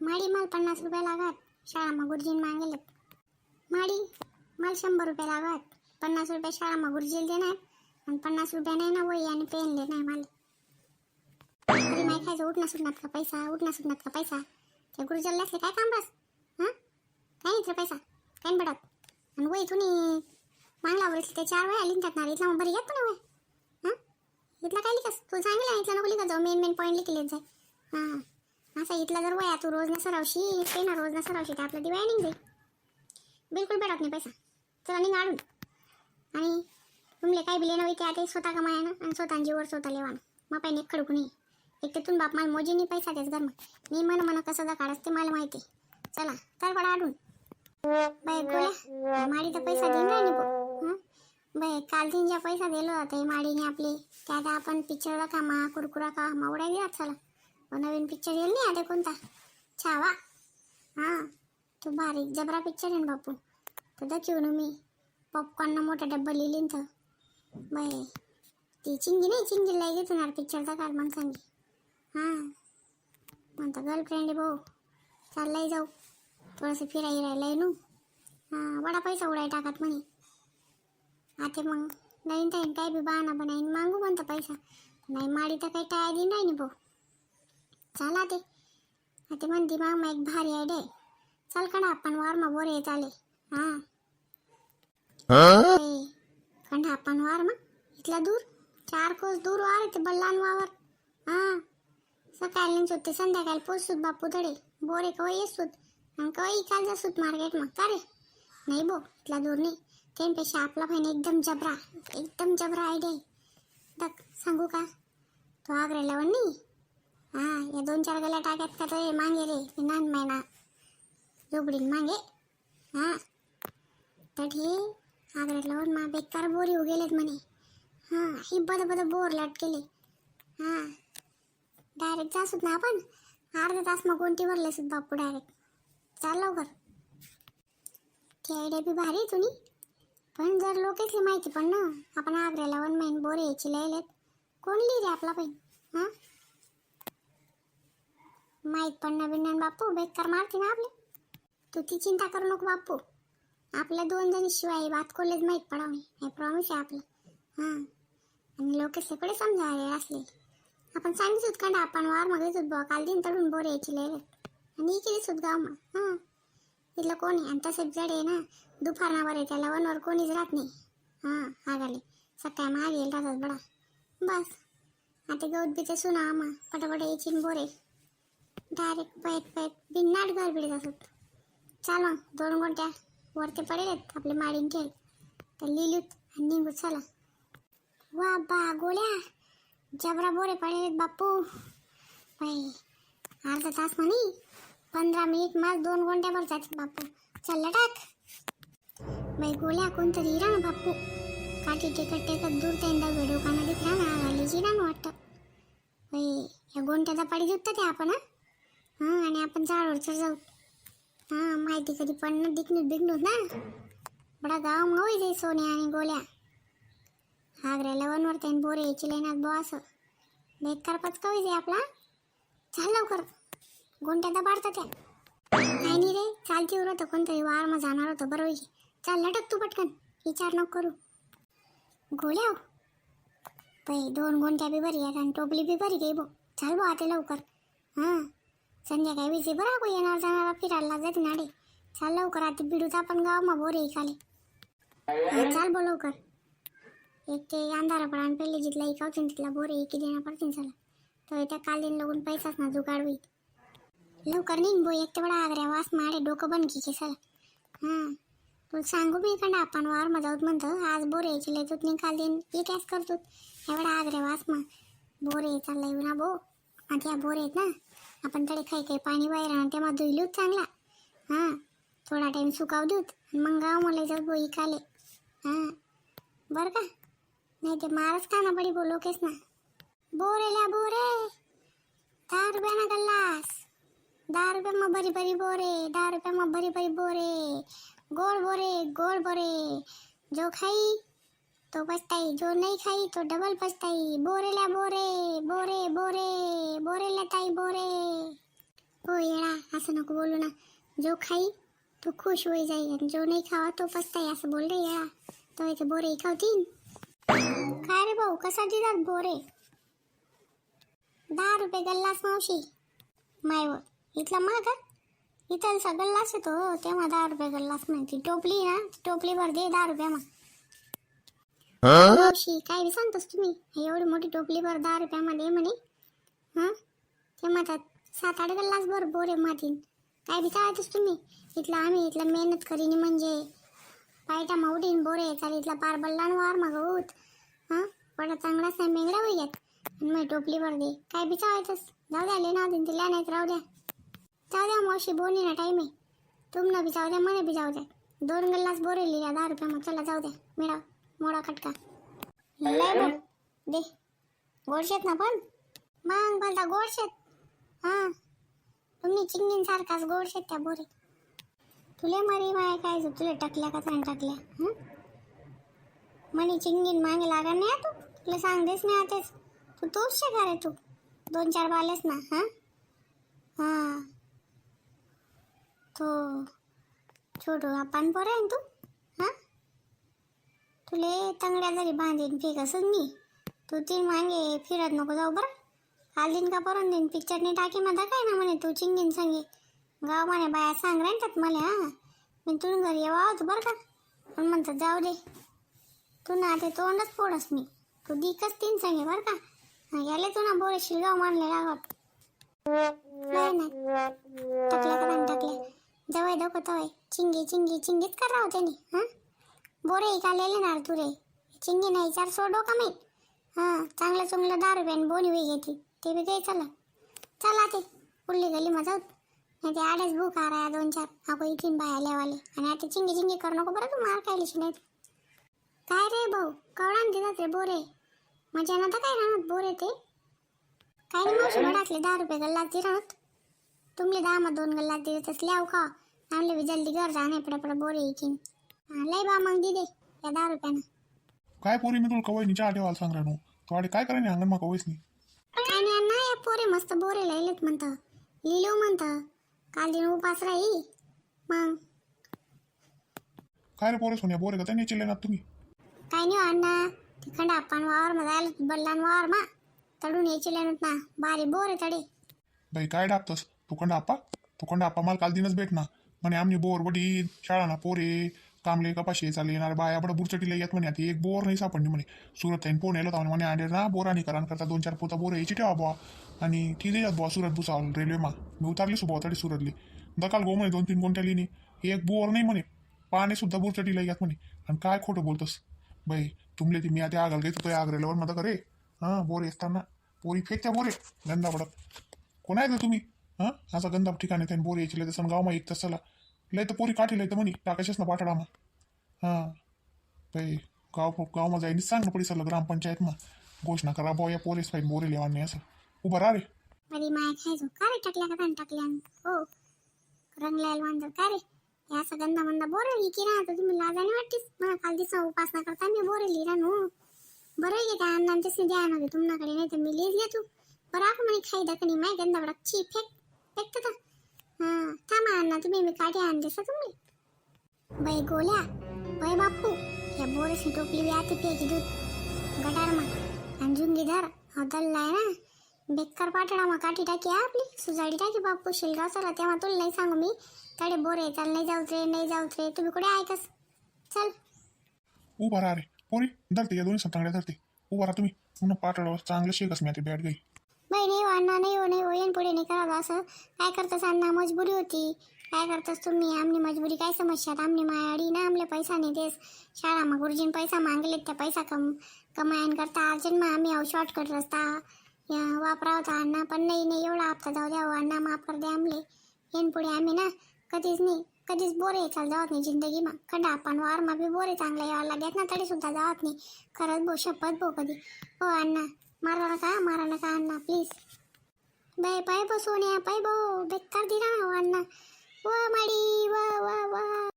माडी मला पन्नास रुपये लागत. शाळामा गुरुजीन मागेल माडी मला शंभर रुपये लागत. पन्नास रुपये शाळामा गुरुजीला देणार. आणि पन्नास रुपये नाही ना वही आणि पेन देणार मला. तरी माय खायचं उठणं सुटणार का पैसा? उठणं सुटणार का पैसा? त्या गुरुजीला असले काय काम बस? हां? काय नाही पैसा? काय पडत आणि वही तुम्ही मागला बरं ते चार वेळा लिहितात ना इथला बरी येत पण वय हां? इथला काय लिखस तू सांगितलं इथला नको लिखा जाऊ. मेन मेन पॉईंट लिखलेत जाय. हां. असं इथला जर वया तू रोज न सरावशी ते ना रोज न सरावशी तर आपलं दिवाळी निघ जाईल. बिलकुल भेटत नाही पैसा. चला निघ आडून. आणि तुमले काय बिले नव्हे ते आता स्वतः कमायानं आणि स्वतः जीवर स्वतः लेवानं. मग पाहिजे खडकू नाही एक तर तुम बाप मला मोजीनी पैसा देस घर मी मन मन कसं जा काढस ते मला माहिती. चला तर पडा आडून. बाय गोळ्या. माडीचा पैसा देईन राहिली बघ. बाय काल तीन ज्या पैसा दिलो होता माडीने आपली. त्या आपण पिक्चरला कामा कुरकुरा का मावड्या घ्या चला. नवीन पिक्चर येईल नाही आता कोणता? छावा. हां तो भारी जबरा पिक्चर आहे ना बापू. तर दाखवू ना मी. पॉपकॉर्न मोठा डब्बा लिहिलीन तर. बाय ती चिंगी नाही चिंगी लाई घेतो ना पिक्चरचा काल मग सांगी. हां म्हणता गर्लफ्रेंड आहे भाऊ. चाललाय जाऊ. थोडंसं फिराई राहिलंय नू हां बडा पैसा उडाय टाकत म्हणे. आता मग नवीन टाईम काय बी बहाना बनाईन. मागू म्हणता पैसा. नाही माडी तर काही टाळ्या दिन नाही भाऊ. चला ते आता म्हणते मग एक भारी आयडिया चल कडा आपण वार मग बोर येत आले. हां. खंडा आपण वार मग इथला दूर? चार कोस दूर वार ते बल्लान वावर हां. सकाळी सुट्टी संध्याकाळी पोचसूत बापू तडे बोरे कवा येसूत आणि कवा इकाल जासूत मार्केट मग. का रे? नाही बो इथला दूर नाही. त्यापेक्षा आपला बहीण एकदम जबरा एकदम जबरा आयडिया सांगू का? तो आग्रा लावून नाही? हां या दोन चार गल्या टाक्यात का तो मागे रे नान महिना झोपडीन मागे. हां. तठी हे लावून मा बेकार बोरी येऊ गेलेत म्हणे. हां ही बद बद बोर लटकेले. केले हां. डायरेक्ट जासूत ना आपण. अर्धा तास मग कोणती भरले सुद्धा बापू डायरेक्ट चाल लवकर. ती आयडिया बी भारी आहे तुम्ही पण जर लोकेसली माहिती पण ना आपण आग्र्याला वन महिन बोर यायची लिहिलेत कोण लिहिले आपला पण हां? माहीत पडणं बिन्न बापू बेकार मारते ना आपले. तू ती चिंता करू नको बापू. आपल्या दोन जणी शिवाय बात कोलेच माहीत पडावणे हे प्रॉमिस आहे आपलं. हां. आणि लोक सगळे समजा असले. आपण सांगितलं होत आपण वार मग येत बुवा काल दिन तडून बोर यायची लय आणि इकडे सुद्धा गाव मग हां. तिथलं कोणी आणि तसंच जड आहे ना. दुपारनावर आहे त्याला वनवर कोणीच राहत नाही. हां आगाले. सकाळ मागे येईल राहतात बडा. बस. आता गौत बिचे सुना मग पटापट यायची बोर बोरे. डायरेक्ट पयत पयत बिन्नाट घर बिडत असत. चाल मग दोन गोट्या वरती पडेल आपले माडीन तर लिलूत आणि निघू चला. वा बा गोळ्या. जबरा बोरे पडेल बापू. बाई अर्धा तास म्हणी. पंधरा मिनिट माझ दोन घंटे भर जाते बापू. चल टाक बाई गोळ्या कोणतरी हिरा ना बापू. काठी टेकत टेकत दूर त्यांना व्हिडिओ काना दिसला ना आलीची ना वाटतं. बाई या गोंट्याचा पाडी जुटतं ते आपण हां? हां आणि आपण झाडवरचं जाऊ. हां माहिती कधी पण दिकणूत बिघणूत ना. बडा गाव मग होई जाई सोन्या आणि गोल्या. हागऱ्याला वनवर त्यान बोरे यायची लेण्यात बो असं. बेकार पचका होई आपला. चाल लवकर. गोंट्या दबाडतं त्या. नाही नाही रे चालती होतं कोणतरी वार मग जाणार होतं बरं होईल. चाल लटक तू पटकन विचार नको करू. गोल्या हो. पै दोन गोंट्या बी बरी आहेत आणि टोपली बी बरी गे बो. चाल बो आता लवकर. हां. संध्याकाळी विसे बरं को येणार जाणारा फिरायला जाते नाडे चाल लवकर आता बिडूचा आपण गाव मग बोरे खाली चाल बो लवकर. एक ते अंधारा पण आणि पहिले जिथला इकावतील तिथला बोरे एकी देणार पडतीन चला. तर त्या कालीन लगून पैसाच ना जुगाड होईल. लवकर निघ बो एक ते बडा आग्र्या वास माडे डोकं बन की चला. हां. तुला सांगू मी इकडं आपण वार मजा जाऊत म्हणतं आज बोरे यायचे लय तूत निघाल कालीन ये करतो एवढा आग्र्या वास मा बोरे चाललाय ना बो. आता या बोरे आहेत ना. आपण तडे खाई काही पाणी बाहेर आणि तेव्हा धुईलूच चांगला. हां थोडा टाईम सुकाव देऊत मग गाव मला जाऊ बोई इकाले हां बरं का? नाही ते मारच का ना पडी बोलोकेस ना बोरेला बोरे दहा रुपयाना गल्लास. दहा रुपये मग बरी बरी बोरे दहा रुपये मग बरी बरी बोरे. गोड बोरे गोड बोरे. जो खाई तो पछताई जो नहीं खाई तो डबल पछताई बोरेला बोरे बोरे बोरे बोरेला ताई बोरे. ओ येडा असं नको बोलू ना. जो खाई तो खुश होई जाई. आणि जो नाही खावा तो पस्ताई असं बोल रे या तो इथे बोरे खावतीन. काय रे भाऊ कसा दिलात बोरे? दहा रुपये गल्लास मावशी. मायवर इथला महाग? आहे इथलचा गल्लास येतो हो, तेव्हा दहा रुपये गल्लास म्हणते. टोपली ना टोपलीवर दे दहा रुपये मग. मावशी काय बी सांगतोस तुम्ही? एवढी मोठी टोपली भर दहा रुपयामध्ये म्हणे. हां? ते म्हणतात सात आठ गल्लास बर बोरे मातीन काय बी चाळतोस तुम्ही? इथला आम्ही इथला मेहनत करीन म्हणजे. पायटा माउडीन बोरे चाल इथला पार बल्लान वार मग होत. हां? पडा चांगलाच नाही मेंगडा होईयात आणि मग टोपली भर दे. काय बी चाळतोस? जाऊ द्या ले ना दिन तिला नाही राहू द्या. जाऊ द्या मावशी बोली ना टाईम आहे. तुमनं बी जाऊ द्या मला बी जाऊ द्या. दोन गल्लास बोरे लिहिल्या दहा रुपया मग चला जाऊ द्या मिळा मोडा खटका. लय बघ. दे. गोडशेत ना पण? मग बोलता गोडशेत. हां. तुम्ही चिंगीन सारखाच गोडशेत त्या बोरे. तुले मरी माय काय झोप तुला टाकल्या का चांग टाकल्या? हं? म्हणे चिंगीन मागे लागा नाही तू. तुला सांगतेस नाही आतेच तू तूच शे रे तू. दोन चार बालेस ना हां? हां. तो छोटू आपण पोर आहे ना तू? हां? तुले तंगड्या जरी बांधीन पीक असं मी तू तीन मागे फिरत नको जाऊ बरं. काल दिन का परत दिन पिक्चरने टाकी मध्ये काय ना म्हणे तू चिंगीन सांगे. गाव म्हणे बाया सांग राहतात मला हां. मी तुला घरी येवा होतो बरं का? पण म्हणतात जाऊ दे. तू ना ते तोंडच फोडस मी. तू दिकच तीन सांगे बरं का? याले तू ना बोरे शिलगाव मानले गावात नाही नाही. टाकल्या का टाकल्या. जवळ धोको तवय. चिंगी चिंगी चिंगीच करा होते हां? बोरे इकालेले ना तुरे चिंगी नाही चार सोडो का मी हां चांगलं चांगलं दहा रुपयाने बोनी वे घेते. ते बी काही चला. चला ते उरली गली मजा नाही ते आडेच भूक आ रहा दोन चार. अगो इथून बाया लेवाले. आणि आता चिंगी चिंगी करू नको बरं तू मार खायला नाही काय रे भाऊ कवडान देतात रे बोरे. मजा ना तर काय राहणार बोरे ते? काय नाही मावशी टाकले दहा रुपये गल्लात दे राहत. तुमले दहा मग दोन गल्लात दिले तसले आव का आमले बी जल्दी जाणे पडे पडे बोरे इथून लय बा मग दे दे या दहा रुपयानं. काय पोरी मी तुला कवय नी चहा ठेवायला सांग राहू तो आडे काय करायला अंगण मा कवयच नाही काय नाही अण्णा या पोरे मस्त बोरे लिहिलेत म्हणतं. लिहिलो म्हणतं काल दिन उपास राही मग. काय रे पोरे सोन्या बोरे का त्यांनी चिल्ले ना तुम्ही? काय नाही अण्णा तिखंड आपण वावर मध्ये आलो बदलान वावर मा तडून यायचे लेनत ना बारी बोरे तडे. बाई काय डापतस? तू कंड आप्पा तू कंड आप्पा मला काल दिनच भेट ना म्हणे आमनी बोर बडी शाळा ना पोरे. कामले कपाशी चालले येणार बाया बडा बुरचटीला येत म्हणे आता एक बोर नाही सापडली म्हणे. सुरत ताईन पोन येलो म्हणे आणि ना बोरानी करा करता दोन चार पोता बोर यायची ठेवा बुवा. आणि ती आहे बुवा सुरत बुसावल रेल्वे मा. मी उतारली सुबा तडी सुरतली. दकाल गो म्हणे दोन तीन कोणत्या लिहिणी. एक बोर नाही म्हणे पाणी सुद्धा बुरचटीला येत म्हणे. आणि काय खोटं बोलतोस? बाई तुमले ती मी आता आगल घेत आग आगरेल्यावर मत करे. हां बोर येताना. पोरी फेकत्या बोरे गंदा पडत कोण आहे तुम्ही? हां असं गंदा ठिकाणी त्याने बोर यायची लय तसं गावमा एक चला लय तर पोरी काठी लय तर म्हणी टाकायच्याच ना पाठडामा हां. बाई गाव गावमा जाईन सांग ना पडी सगळं ग्रामपंचायत घोषणा करा बुवा या पोरीस पाहिजे बोरे लेवा नाही असं. उभं राहा रे. अरे माया खायचो. का रे टाकल्या का टाकल्या? हो. रंगलाल वांदर का रे? हे असं गंदा मंदा बोर इकी तर तुम्ही लाजाने वाटतीस? मला काल दिसा उपासना करता मी बोर लिहिला नो बरं आहे त्या अण्णांच्याच द्या ना तुमच्याकडे नाही तर मी लिहिली तू. बरं आपण म्हणे खाई दकनी माय गंदा बडा ची फेक फेकत का हां थांबा अण्णा तुम्ही मी काठी आणते सा तुम्ही बाई गोल्या बाई बापू या बोरसनी टोपली बी आती प्यायची दूध. गटारमा आणि झुंगी धर हा ना. बेकार पाटणा मग काठी टाकी हा आपली सुजाडी टाकी बापू शिलगाव चला तेव्हा तुला नाही सांगू मी. तडे बोरे चाल नाही जाऊत रे नाही जाऊत रे तुम्ही कुठे ऐकस चल. उभा राहा रे पोरी धरते या दोन्ही संतांगड्या धरते. उभा राहा तुम्ही पुन्हा पाटळावर चांगलं शेकस मी आता बॅट गई बाई नाही हो अण्णा नाही हो नाही हो. येण पुढे नाही करावं असं. काय करतास अण्णा? मजबुरी होती. काय करतास तुम्ही? आमनी मजबुरी काय समस्यात? आमनी मायाडी ना आमले पैसा नाही देस शाळा मग गुरुजीन पैसा मागले त्या पैसा कम कमायन करता अर्जंट मग आम्ही अहो शॉर्टकट रस्ता. या होता अण्णा पण नाही नाही एवढा हप्ता जाऊ द्या हो अण्णा माफ कर द्या आमले. येण पुढे आम्ही ना कधीच नाही कधीच बोरे चाल जावत नाही जिंदगीमा खंडा आपण वारमा बी बोरे चांगला यावं लागत ना तरी सुद्धा जावत नाही. खरंच भो शपथ भो कधी. हो अण्णा. मारा का मारा का अण्णा प्लीज बाय पाय बो सोन्या पाय बो बेकार दिला ना हो अण्णा. व माडी वा वा वा.